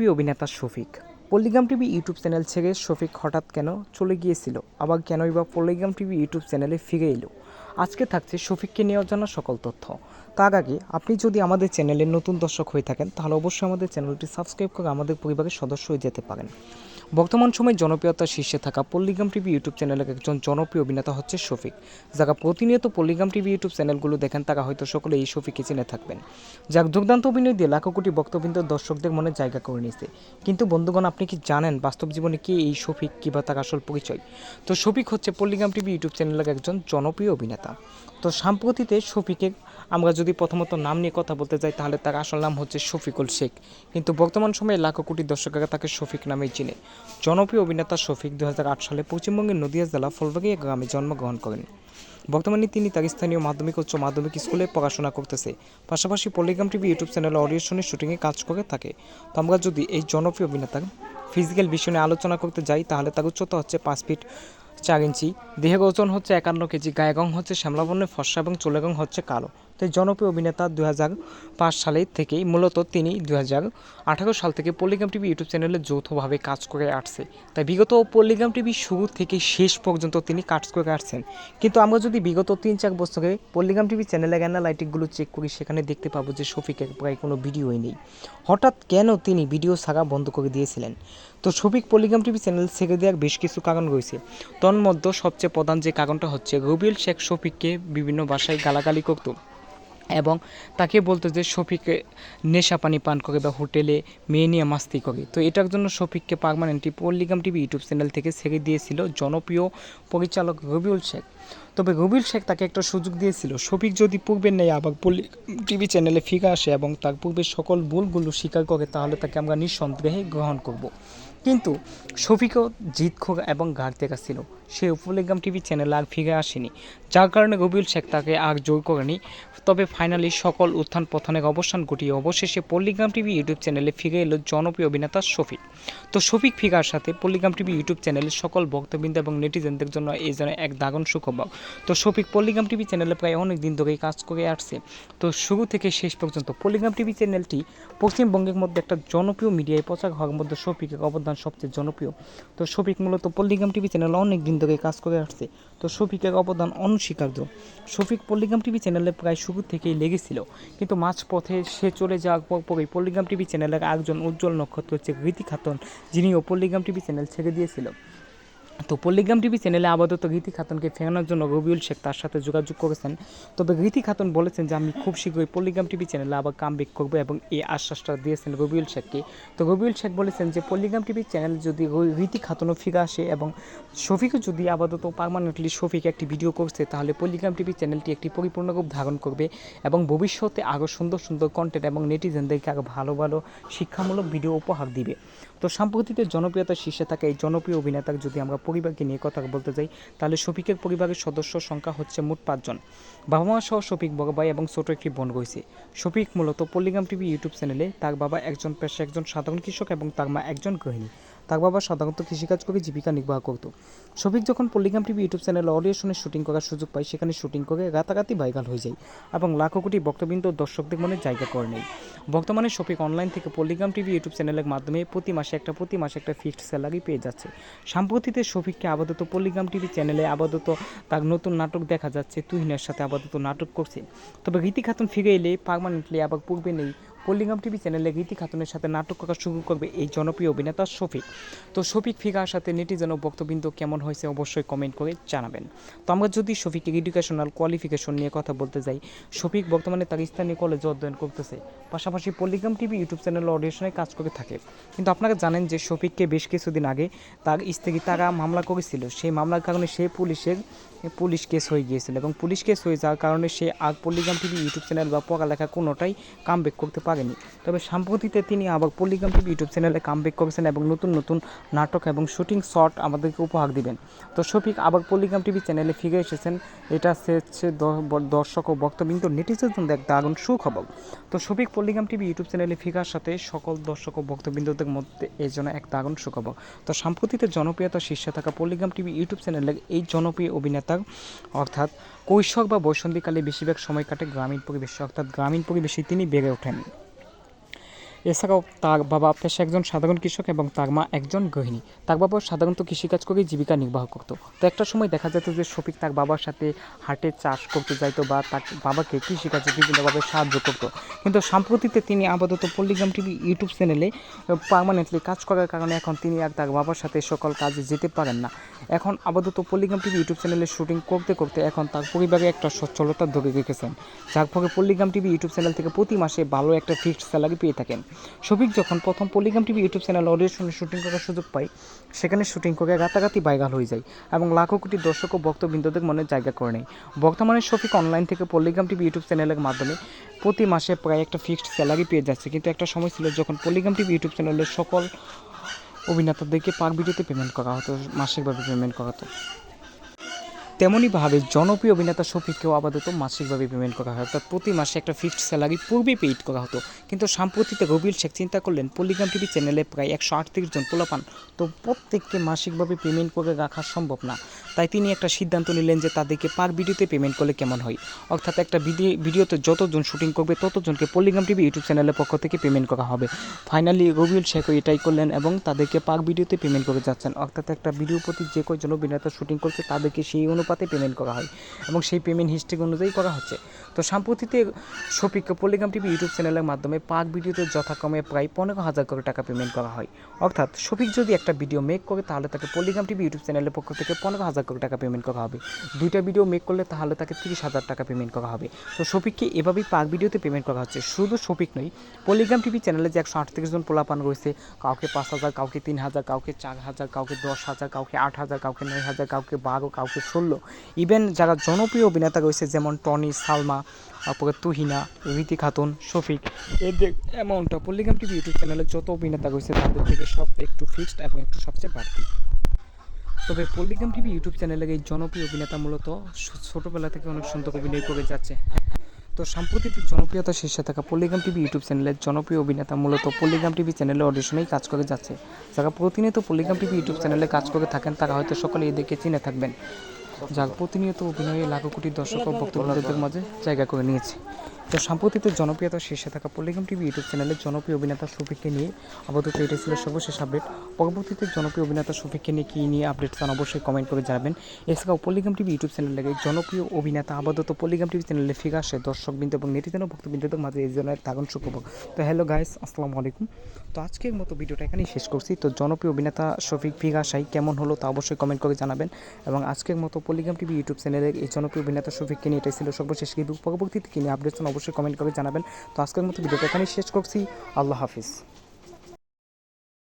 প্রিয় অভিনেতা Shafiq. Palligram TV YouTube channel ছেড়ে শফিক হঠাৎ কেন চলে গিয়েছিল? আবার কেনই বা পল্লিগ্রাম টিভি ইউটিউব চ্যানেলে ফিরে এলো? আজকে থাকছে শফিককে নেওয়ার জন্য সকল তথ্য। তার আগে আপনি যদি আমাদের চ্যানেলের নতুন দর্শক হয়ে থাকেন, তাহলে অবশ্যই আমাদের চ্যানেলটি সাবস্ক্রাইব করে আমাদের পরিবারের সদস্য হয়ে যেতে পারেন। বর্তমান সময়ে জনপ্রিয়তার শীর্ষে থাকা পল্লিগ্রাম টিভি ইউটিউব চ্যানেলের একজন জনপ্রিয় অভিনেতা হচ্ছে শফিক। যারা প্রতিনিয়ত পল্লিগ্রাম টিভি ইউটিউব চ্যানেলগুলো দেখেন, তারা হয়তো সকলে এই শফিককে চিনে থাকবেন। যার দুর্দান্ত অভিনয় দিয়ে লাখো কোটি বক্তবৃন্দ দর্শকদের মনে জায়গা করে নিয়েছে। কিন্তু বন্ধুগণ, আপনি কি জানেন বাস্তব জীবনে কি এই শফিক কিবা তার আসল পরিচয়? তো শফিক হচ্ছে পল্লিগ্রাম টিভি ইউটিউব চ্যানেলের একজন জনপ্রিয় অভিনেতা। তো সাম্প্রতিতে শফিকে আমরা যদি প্রথমত নাম নিয়ে কথা বলতে যাই, তাহলে তার আসল নাম হচ্ছে শফিকুল শেখ। কিন্তু বর্তমান সময়ে লাখো কোটি দর্শকেরা তাকে শফিক নামেই চিনে। জনপ্রিয় অভিনেতা শফিক দু হাজার আট সালে পশ্চিমবঙ্গের নদিয়া জেলা ফলবাগিয়া গ্রামে জন্মগ্রহণ করেন। বর্তমানে তিনি তার স্থানীয় মাধ্যমিক উচ্চ মাধ্যমিক স্কুলে পড়াশোনা করতেছে। পাশাপাশি পলিগ্রাম টিভি ইউটিউব চ্যানেলে অডিও শুনে শুটিংয়ে কাজ করে থাকে। তো আমরা যদি এই জনপ্রিয় অভিনেতার ফিজিক্যাল বিষয় নিয়ে আলোচনা করতে যাই, তাহলে তার উচ্চতা হচ্ছে পাঁচ ফিট চার ইঞ্চি। দেহের ওজন হচ্ছে একান্ন কেজি গায়ে গং হচ্ছে শ্যামলাবর্ণের ফর্সা এবং চুলে গং হচ্ছে কালো। তো জনপ্রিয় অভিনেতা দু হাজার পাঁচ সালে থেকেই মূলত তিনি দু হাজার আঠারো সাল থেকে পল্লিগ্রাম টিভি ইউটিউব চ্যানেলে যৌথভাবে কাজ করে আসছে। তাই বিগত পল্লিগ্রাম টিভি শুরু থেকে শেষ পর্যন্ত তিনি কাজ করে আসছেন। কিন্তু আমরা যদি বিগত তিন চার বছরে পল্লিগ্রাম টিভি চ্যানেলের অ্যানালাইটিকগুলো চেক করি, সেখানে দেখতে পাবো যে শফিকের প্রায় কোনো ভিডিওই নেই। হঠাৎ কেন তিনি ভিডিও ছাড়া বন্ধ করে দিয়েছিলেন? তো শফিক পল্লিগ্রাম টিভি চ্যানেল ছেড়ে দেওয়ার বেশ কিছু কারণ রয়েছে। তন্মধ্যে সবচেয়ে প্রধান যে কারণটা হচ্ছে রবিউল শেখ শফিককে বিভিন্ন ভাষায় গালাগালি করতো। এবং তাকে বলতো যে শফিকে নেশা পানি পান করে বা হোটেলে মেয়ে নিয়ে মাস্তি করে। তো এটার জন্য শফিককে permanently Palligram TV YouTube channel থেকে ছেড়ে দিয়েছিল জনপ্রিয় পরিচালক রবিউল শেখ। তবে রবিউল শেখ তাকে একটা সুযোগ দিয়েছিল। শফিক যদি পূর্বের নেই আবার টিভি চ্যানেলে ফিরে আসে এবং তার পূর্বের সকল ভুলগুলো স্বীকার করে, তাহলে তাকে আমরা নিঃসন্দেহে গ্রহণ করব। কিন্তু শফিকও জিত খোর এবং ঘাট দেখা ছিল। সে উপলিগ্রাম টিভি চ্যানেলে আর ফিরে আসেনি, যার কারণে রবিউল শেখ তাকে আর জোর করেনি। তবে ফাইনালি সকল উত্থান পতনের অবসান ঘটিয়ে অবশেষে পল্লিগ্রাম টিভি ইউটিউব চ্যানেলে ফিরে এলো জনপ্রিয় অভিনেতা শফিক। তো শফিক ফিগার সাথে পল্লিগ্রাম টিভি ইউটিউব চ্যানেলের সকল ভক্তবৃন্দ এবং নেটিজেনদের জন্য এই যেন এক দাগন সুখবর। তো শফিক, পল্লিগ্রাম টিভি চ্যানেলে প্রায় অনেক দিন ধরেই কাজ করে আসছে। তো শুরু থেকে শেষ পর্যন্ত পল্লিগ্রাম টিভি চ্যানেলটি পশ্চিমবঙ্গের মধ্যে একটা জনপ্রিয় মিডিয়ায় প্রচার হওয়ার মধ্যে শফিকের অবদান সবচেয়ে জনপ্রিয়। তো শফিক মূলত পল্লিগ্রাম টিভি চ্যানেলে অনেক দিন ধরে কাজ করে আসছে। তো শফিকের অবদান অনস্বীকার্য। শফিক পল্লিগ্রাম টিভি চ্যানেলে প্রায় শুরু থেকেই লেগেছিল। কিন্তু মাঝপথে সে চলে যাওয়ার পর পরই পল্লিগ্রাম টিভি চ্যানেলের একজন উজ্জ্বল নক্ষত্র হচ্ছে রীতি খাতুন যিনিও পল্লিগ্রাম টিভি চ্যানেল ছেড়ে দিয়েছিল। তো পল্লিগ্রাম টিভি চ্যানেলে আপাতত রীতি খাতুনকে ফেরানোর জন্য রবিউল শেখ তার সাথে যোগাযোগ করেছেন। তবে রীতি খাতুন বলেছেন যে, আমি খুব শীঘ্রই পল্লিগ্রাম টিভি চ্যানেলে আবার কাম ব্যাক করব এবং এই আশ্বাসটা দিয়েছেন রবিউল শেখকে। তো রবিউল শেখ বলেছেন যে, পল্লিগ্রাম টিভি চ্যানেল যদি রীতি খাতুনও ফিরে আসে এবং শফিকও যদি আপাতত পারমানেন্টলি শফিক একটি ভিডিও করছে, তাহলে পল্লিগ্রাম টিভি চ্যানেলটি একটি পরিপূর্ণ রূপ ধারণ করবে এবং ভবিষ্যতে আরও সুন্দর সুন্দর কন্টেন্ট এবং নেটিজেনদেরকে আরও ভালো ভালো শিক্ষামূলক ভিডিও উপহার দিবে। তো সাম্প্রতিকের জনপ্রিয়তার শীর্ষে থাকা এই জনপ্রিয় অভিনেতার যদি আমরা পরিবারকে নিয়ে কথা বলতে যাই, তাহলে শফিকের পরিবারের সদস্য সংখ্যা হচ্ছে মোট পাঁচজন। বাবা মা সহ শফিক বড় ভাই এবং ছোট একটি বোন রয়েছে। শফিক মূলত পল্লিগ্রাম টিভি ইউটিউব চ্যানেলে তার বাবা একজন পেশা একজন সাধারণ কৃষক এবং তার মা একজন গৃহিণী। তার বাবা সাধারণত কৃষিকাজ করে, জীবিকা নির্বাহ করত। শফিক যখন পল্লিগ্রাম টিভি ইউটিউব চ্যানেলে অডিও শুনে শুটিং করার সুযোগ পায়, সেখানে শুটিং করে রাতারাতি ভাইরাল হয়ে যায় এবং লাখো কোটি বক্তবৃন্দ দর্শকদের মনে জায়গা করে নেয়। বর্তমানে শফিক অনলাইন থেকে পল্লিগ্রাম টিভি ইউটিউব চ্যানেলের মাধ্যমে প্রতি মাসে একটা, প্রতি মাসে একটা ফিক্সড স্যালারি পেয়ে যাচ্ছে। সাম্প্রতিতে শফিককে আপাতত পল্লিগ্রাম টিভি চ্যানেলে আপাতত তার নতুন নাটক দেখা যাচ্ছে। তুহিনের সাথে আপাতত নাটক করছে। তবে রীতি খাতুন ফিরে এলে পার্মানেন্টলি আবার পূর্বে নেই। পল্লিগ্রাম টিভি চ্যানেলে গীতি খাতুনের সাথে নাটক করা শুরু করবে এই জনপ্রিয় অভিনেতা শফিক। তো শফিক ফিগার সাথে নেটিজেন ও বক্তবৃন্দ কেমন হয়েছে অবশ্যই কমেন্ট করে জানাবেন। তো আমরা যদি শফিকের এডুকেশনাল কোয়ালিফিকেশন নিয়ে কথা বলতে যাই, শফিক বর্তমানে তার স্থানীয় কলেজে অধ্যয়ন করতেছে। পাশাপাশি পল্লিগ্রাম টিভি ইউটিউব চ্যানেল অডিশনে কাজ করে থাকে। কিন্তু আপনারা জানেন যে শফিককে বেশ কিছুদিন আগে তার স্ত্রী তারা মামলা করেছিল। সেই মামলার কারণে সে পুলিশের, পুলিশ কেস হয়ে গিয়েছিল এবং পুলিশ কেস হয়ে যাওয়ার কারণে সে আর পল্লিগ্রাম টিভি ইউটিউব চ্যানেল বা পড়ালেখা কোনোটাই কামব্যাক করতে পারেনি তবে সাম্প্রতিতে তিনি আবার পল্লিগ্রাম টিভি ইউটিউব চ্যানেলে কামব্যাক করেছেন এবং নতুন নতুন নাটক এবং শুটিং শট আমাদেরকে উপহার দিবেন। তো শফিক আবার পল্লিগ্রাম টিভি চ্যানেলে ফিরে এসেছেন। এটা হচ্ছে দর্শক ও বক্তবৃন্দ জন্য এক দারুণ সুখবর। তো শফিক পল্লিগ্রাম টিভি ইউটিউব চ্যানেলে ফিগার সাথে সকল দর্শক ও বক্তবৃন্দদের মধ্যে এই জন্য এক দারুণ সুখবর। তো সাম্প্রতিতে জনপ্রিয়তার শীর্ষে থাকা পল্লিগ্রাম টিভি ইউটিউব চ্যানেলে এই জনপ্রিয় অভিনেতার অর্থাৎ কৈশোর বা বসন্তীকালে বেশিরভাগ সময় কাটে গ্রামীণ পরিবেশে, অর্থাৎ গ্রামীণ পরিবেশে তিনি বেড়ে ওঠেন। এছাড়াও তার বাবা পেশা একজন সাধারণ কৃষক এবং তার মা একজন গৃহিণী। তার বাবা সাধারণত কৃষিকাজ করেই জীবিকা নির্বাহ করতো। তো একটা সময় দেখা যেত যে শফিক তার বাবার সাথে হাটে চাষ করতে যাইতো বা তার বাবাকে কৃষিকাজে বিভিন্নভাবে সাহায্য করতো। কিন্তু সাম্প্রতিতে তিনি আপাতত পল্লিগ্রাম টিভি ইউটিউব চ্যানেলে পার্মানেন্টলি কাজ করার কারণে এখন তিনি আর তার বাবার সাথে সকল কাজে যেতে পারেন না। এখন আপাতত পল্লিগ্রাম টিভি ইউটিউব চ্যানেলে শুটিং করতে করতে এখন তার পরিবারে একটা সচ্ছলতা ধরে রেখেছেন। যার ফলে পল্লিগ্রাম টিভি ইউটিউব চ্যানেল থেকে প্রতি মাসে ভালো একটা ফিক্সড স্যালারি পেয়ে থাকেন। শফিক যখন প্রথম পল্লিগ্রাম টিভি ইউটিউব চ্যানেল অডিশনে শুটিং করার সুযোগ পাই সেখানে শুটিং করে রাতারাতি ভাইরাল হয়ে যায় এবং লাখো কোটি দর্শক ও ভক্তবৃন্দদের মনে জায়গা করে নেয়। বর্তমানে শফিক অনলাইন থেকে পল্লিগ্রাম টিভি ইউটিউব চ্যানেলের মাধ্যমে প্রতি মাসে প্রায় একটা ফিক্সড স্যালারি পেয়ে যাচ্ছে। কিন্তু একটা সময় ছিল যখন পল্লিগ্রাম টিভি ইউটিউব চ্যানেলের সকল অভিনেতাদেরকে পার ভিডিওতে পেমেন্ট করা হতো, মাসিকভাবে পেমেন্ট করা হতো। তেমনইভাবে জনপ্রিয় অভিনেতা শফিককেও আপাতত মাসিকভাবে পেমেন্ট করা হয়। অর্থাৎ প্রতি মাসে একটা ফিক্সড স্যালারি পূর্বে পেইড করা হতো। কিন্তু সাম্প্রতিতে রবিউল শেখ চিন্তা করলেন পল্লিগ্রাম টিভি চ্যানেলে প্রায় একশো আটত্রিশ জন পোলাপান তো প্রত্যেককে মাসিকভাবে পেমেন্ট করে রাখা সম্ভব না। তাই তিনি একটা সিদ্ধান্ত নিলেন যে তাদেরকে পার ভিডিওতে পেমেন্ট করলে কেমন হয়? অর্থাৎ একটা ভিডিও ভিডিওতে যতজন শুটিং করবে, ততজনকে পল্লিগ্রাম টিভি ইউটিউব চ্যানেলের পক্ষ থেকে পেমেন্ট করা হবে। ফাইনালি রবিউল শেখও এটাই করলেন এবং তাদেরকে পার ভিডিওতে পেমেন্ট করে যাচ্ছেন। অর্থাৎ একটা ভিডিও প্রতি যে কয়জন অভিনেতা শুটিং করছে, তাদেরকে সেই অনুপাতে পেমেন্ট করা হয় এবং সেই পেমেন্ট হিস্ট্রি অনুযায়ী করা হচ্ছে। তো সাম্প্রতিতে শফিককে পল্লিগ্রাম টিভি ইউটিউব চ্যানেলের মাধ্যমে পাক ভিডিওতে যথাক্রমে প্রায় পনেরো হাজার করে টাকা পেমেন্ট করা হয়। অর্থাৎ শফিক যদি একটা ভিডিও মেক করে, তাহলে তাকে পল্লিগ্রাম টিভি ইউটিউব চ্যানেলের পক্ষ থেকে পনেরো হাজার করে টাকা পেমেন্ট করা হবে। দুইটা ভিডিও মেক করলে তাহলে তাকে তিরিশ হাজার টাকা পেমেন্ট করা হবে। তো শফিককে এভাবেই পাক ভিডিওতে পেমেন্ট করা হচ্ছে। শুধু শফিক নয়, পল্লিগ্রাম টিভি চ্যানেলে যে একশো আটত্রিশ জন পোলাপান রয়েছে, কাউকে পাঁচ হাজার, কাউকে তিন হাজার, কাউকে চার হাজার, কাউকে দশ হাজার, কাউকে আট হাজার, কাউকে নয় হাজার, কাউকে বারো, কাউকে ষোলো, ইভেন যারা জনপ্রিয় অভিনেতা রয়েছে, যেমন টনি, সালমা তারপরে তুহিনা রীতি খাতুন শফিক এদের অ্যামাউন্টটা পল্লিগ্রাম টিভি ইউটিউব চ্যানেলে যত অভিনেতা রয়েছে তাদের থেকে সব একটু ফিক্সড এবং একটু সবচেয়ে বাড়তি তবে পল্লিগ্রাম টিভি ইউটিউব চ্যানেলের এই জনপ্রিয় অভিনেতা মূলত ছোটবেলা থেকে অনেক সুন্দর অভিনয় করে যাচ্ছে। তো সাম্প্রতিক জনপ্রিয়তা শীর্ষে থাকা পল্লিগ্রাম টিভি ইউটিউব চ্যানেলের জনপ্রিয় অভিনেতা মূলত পল্লিগ্রাম টিভি চ্যানেলে অডিশনেই কাজ করে যাচ্ছে। যারা প্রতিনিয়ত পল্লিগ্রাম টিভি ইউটিউব চ্যানেলে কাজ করে থাকেন, তারা হয়তো সকলে এদেরকে চিনে থাকবেন যা প্রতিনিয়ত অভিনয়ে লাখো কোটি দর্শক ও ভক্তবৃন্দদের মাঝে জায়গা করে নিয়েছে। তো সাম্প্রতিক জনপ্রিয়তা শীর্ষে থাকা পল্লিগ্রাম টিভি ইউটিউব চ্যানেলের জনপ্রিয় অভিনেতা শফিককে নিয়ে আপাতত এটাই ছিল সর্বশেষ আপডেট পরবর্তীতে জনপ্রিয় অভিনেতা শফিককে নিয়ে কী নিয়ে আপডেট চান অবশ্যই কমেন্ট করে জানাবেন। এছাড়াও পল্লিগ্রাম টিভি ইউটিউব চ্যানেলে জনপ্রিয় অভিনেতা আপাতত পল্লিগ্রাম টিভি চ্যানেলে ফিরে আসে দর্শকবৃন্দ এবং নেটিজেন ভক্তবৃন্দদের মাঝে এই জন্য দারুণ সুখবর। তো হ্যালো গাইস আসসালামু আলাইকুম। তো আজকের মতো ভিডিওটা এখানেই শেষ করছি। তো জনপ্রিয় অভিনেতা শফিক আসাই কেমন হলো তা অবশ্যই কমেন্ট করে জানাবেন এবং আজকের মতো পল্লিগ্রাম টিভি ইউটিউব চ্যানেলের এই জনপ্রিয় অভিনেতা শফিককে নিয়ে এটাই ছিল সর্বশেষ কিন্তু পরবর্তীতে কিনে আপডেট চান অবশ্যই কমেন্ট করে জানাবেন। তো আজকের মতো ভিডিওটা এখানেই শেষ করছি। আল্লাহ হাফিজ।